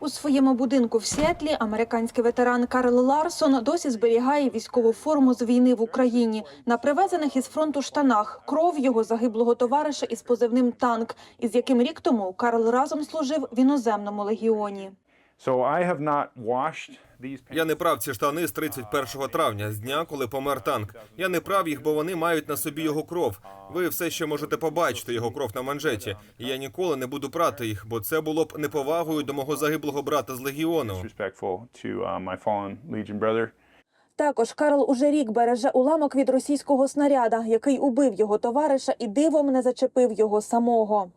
У своєму будинку в Сіетлі американський ветеран Карл Ларсон досі зберігає військову форму з війни в Україні. На привезених із фронту штанах кров його загиблого товариша із позивним танк, із яким рік тому Карл разом служив в іноземному легіоні. Я не прав ці штани з 31 травня, з дня, коли помер танк. Я не прав їх, бо вони мають на собі його кров. Ви все ще можете побачити його кров на манжеті. І я ніколи не буду прати їх, бо це було б неповагою до мого загиблого брата з легіону. Також Карл уже рік береже уламок від російського снаряда, який убив його товариша і дивом не зачепив його самого.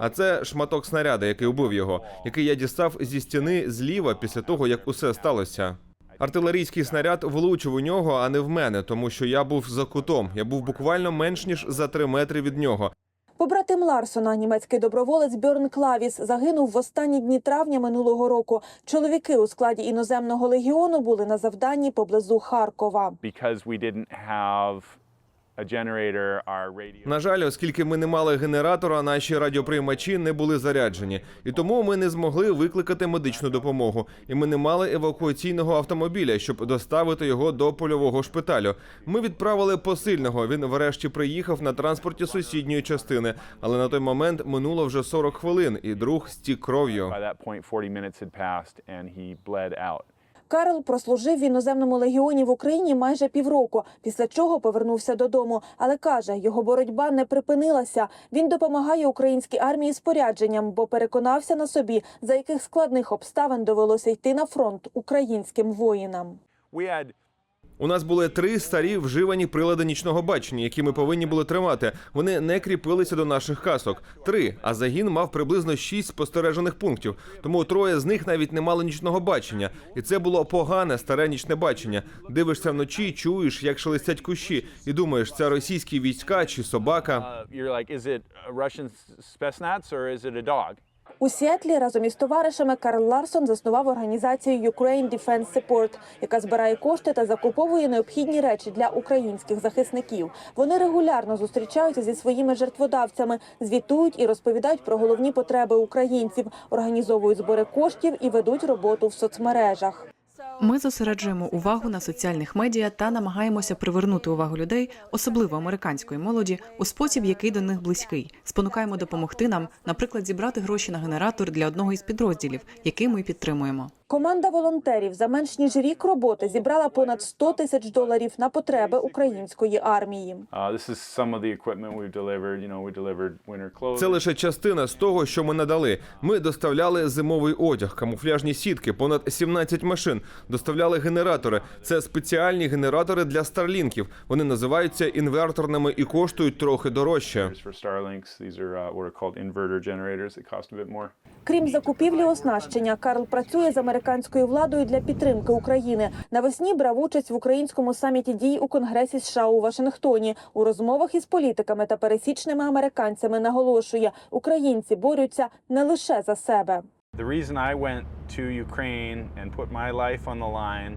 А це шматок снаряда, який убив його, який я дістав зі стіни зліва після того, як усе сталося. Артилерійський снаряд влучив у нього, а не в мене, тому що я був за кутом. Я був буквально менш ніж за три метри від нього. Побратим Ларсона, німецький доброволець Бьорн Клавіс, загинув в останні дні травня минулого року. Чоловіки у складі іноземного легіону були на завданні поблизу Харкова. Because we didn't have На жаль, оскільки ми не мали генератора, наші радіоприймачі не були заряджені, і тому ми не змогли викликати медичну допомогу. І ми не мали евакуаційного автомобіля, щоб доставити його до польового шпиталю. Ми відправили посильного. Він врешті приїхав на транспорті сусідньої частини, але на той момент минуло вже 40 хвилин, і друг стік кров'ю. By that point, 40 minutes had passed and he bled out. Карл прослужив в іноземному легіоні в Україні майже півроку, після чого повернувся додому. Але каже, його боротьба не припинилася. Він допомагає українській армії спорядженням, бо переконався на собі, за яких складних обставин довелося йти на фронт українським воїнам. У нас були три старі вживані прилади нічного бачення, які ми повинні були тримати. Вони не кріпилися до наших касок. Три, а загін мав приблизно шість спостережених пунктів. Тому троє з них навіть не мали нічного бачення, і це було погане старе нічне бачення. Дивишся вночі, чуєш, як шелестять кущі, і думаєш, це російські війська чи собака. У Сіетлі разом із товаришами Карл Ларсон заснував організацію Ukraine Defense Support, яка збирає кошти та закуповує необхідні речі для українських захисників. Вони регулярно зустрічаються зі своїми жертводавцями, звітують і розповідають про головні потреби українців, організовують збори коштів і ведуть роботу в соцмережах. Ми зосереджуємо увагу на соціальних медіа та намагаємося привернути увагу людей, особливо американської молоді, у спосіб, який до них близький. Спонукаємо допомогти нам, наприклад, зібрати гроші на генератор для одного із підрозділів, який ми підтримуємо. Команда волонтерів за менш ніж рік роботи зібрала понад 100 тисяч доларів на потреби української армії. Uh. Це лише частина з того, що ми надали. Ми доставляли зимовий одяг, камуфляжні сітки, понад 17 машин. Доставляли генератори. Це спеціальні генератори для старлінків. Вони називаються інверторними і коштують трохи дорожче. uh. Крім закупівлі оснащення, Карл працює з американською владою для підтримки України. Навесні брав участь в українському саміті дій у Конгресі США у Вашингтоні. У розмовах із політиками та пересічними американцями наголошує, українці борються не лише за себе. The reason I went to Ukraine and put my life on the line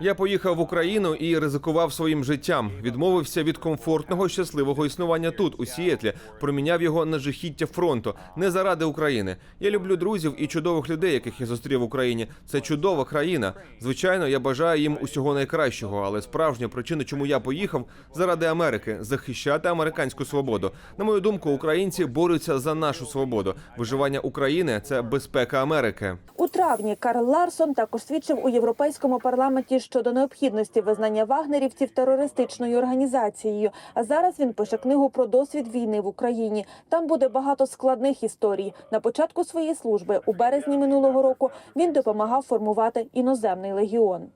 Я поїхав в Україну і ризикував своїм життям. Відмовився від комфортного щасливого існування тут, у Сіетлі, проміняв його на жахіття фронту. Не заради України. Я люблю друзів і чудових людей, яких я зустрів в Україні. Це чудова країна. Звичайно, я бажаю їм усього найкращого, але справжня причина, чому я поїхав, заради Америки, захищати американську свободу. На мою думку, українці борються за нашу свободу. Виживання України це безпека Америки. У травні Карл Ларсон також свідчив у європейському парламенті щодо необхідності визнання вагнерівців терористичною організацією. А зараз він пише книгу про досвід війни в Україні. Там буде багато складних історій. На початку своєї служби у березні минулого року він допомагав формувати іноземний легіон.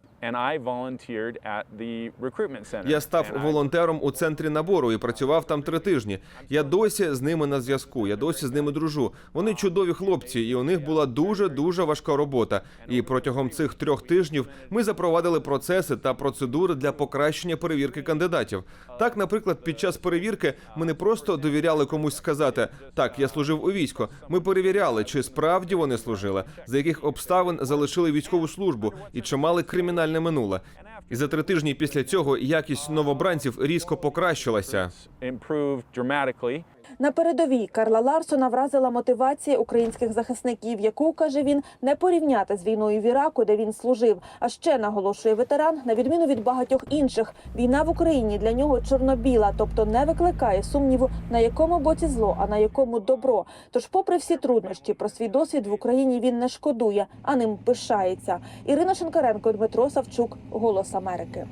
Я став волонтером у центрі набору і працював там три тижні. Я досі з ними на зв'язку. Я досі з ними дружу. Вони чудові хлопці, і у них була дуже дуже важка робота. І протягом цих трьох тижнів ми запровадили процеси та процедури для покращення перевірки кандидатів. Так, наприклад, під час перевірки ми не просто довіряли комусь сказати так, я служив у війську. Ми перевіряли, чи справді вони служили, за яких обставин залишили військову службу і чи мали кримінальне минуле. І за три тижні після цього якість новобранців різко покращилася. На передовій Карла Ларсона вразила мотивація українських захисників, яку каже він не порівняти з війною в Іраку, де він служив. А ще наголошує ветеран, на відміну від багатьох інших, війна в Україні для нього чорно-біла, тобто не викликає сумніву, на якому боці зло, а на якому добро. Тож, попри всі труднощі, про свій досвід в Україні він не шкодує, а ним пишається. Ірина Шинкаренко, Дмитро Савчук, Голос Америки.